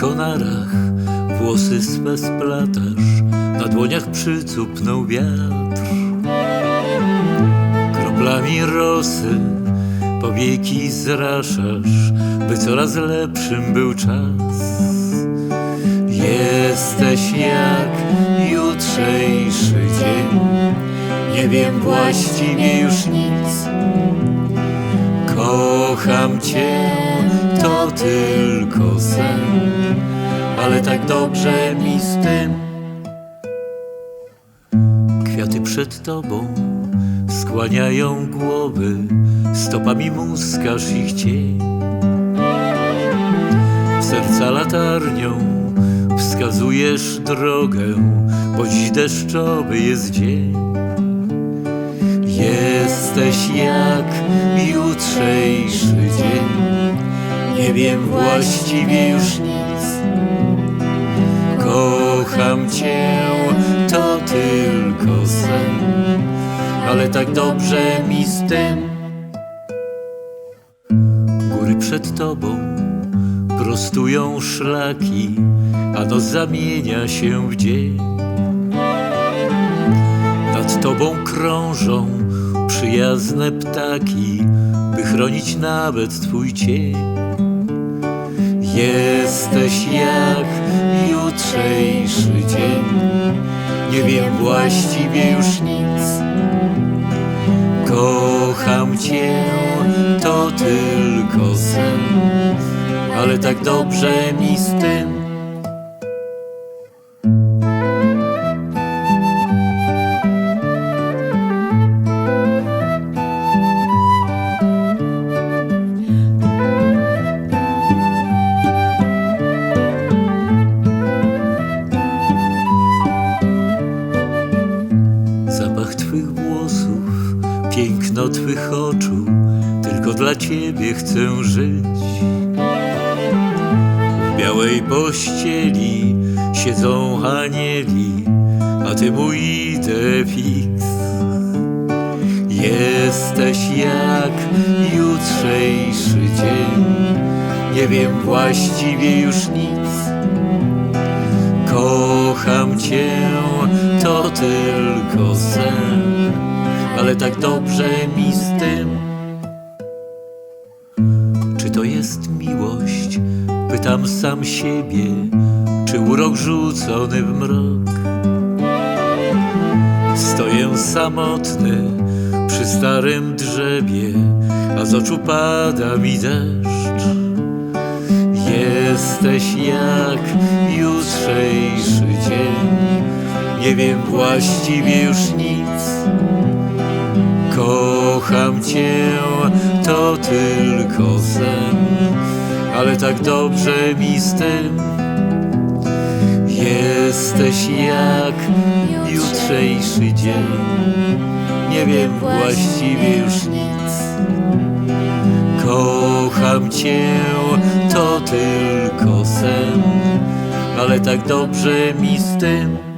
konarach włosy swe splatasz, na dłoniach przycupnął wiatr. Kroplami rosy powieki zraszasz, by coraz lepszym był czas. Jesteś jak jutrzejszy dzień, nie wiem właściwie już nic. Kocham cię, to tylko ale tak dobrze mi z tym. Kwiaty przed tobą skłaniają głowy, stopami muskasz ich cień. W serca latarnią wskazujesz drogę, bo dziś deszczowy jest dzień. Jesteś jak jutrzejszy dzień, nie wiem właściwie już nic. Cię, to tylko sen, ale tak dobrze mi z tym. Góry przed tobą prostują szlaki, a noc zamienia się w dzień. Nad tobą krążą przyjazne ptaki, by chronić nawet twój cień. Jesteś jak jutrzejszy dzień, nie wiem właściwie już nic. Kocham cię, to tylko sen, ale tak dobrze mi z tym. Włosów, piękno twych oczu, tylko dla ciebie chcę żyć. W białej pościeli siedzą anieli, a ty mój defix. Jesteś jak jutrzejszy dzień, nie wiem właściwie już nic. Kocham cię, to tylko sen, tak dobrze mi z tym. Czy to jest miłość? Pytam sam siebie, czy urok rzucony w mrok? Stoję samotny przy starym drzewie, a z oczu pada mi deszcz. Jesteś jak jutrzejszy dzień, nie wiem właściwie już nic. Kocham cię, to tylko sen, ale tak dobrze mi z tym. Jesteś jak jutrzejszy dzień, nie wiem właściwie już nic. Kocham cię, to tylko sen, ale tak dobrze mi z tym.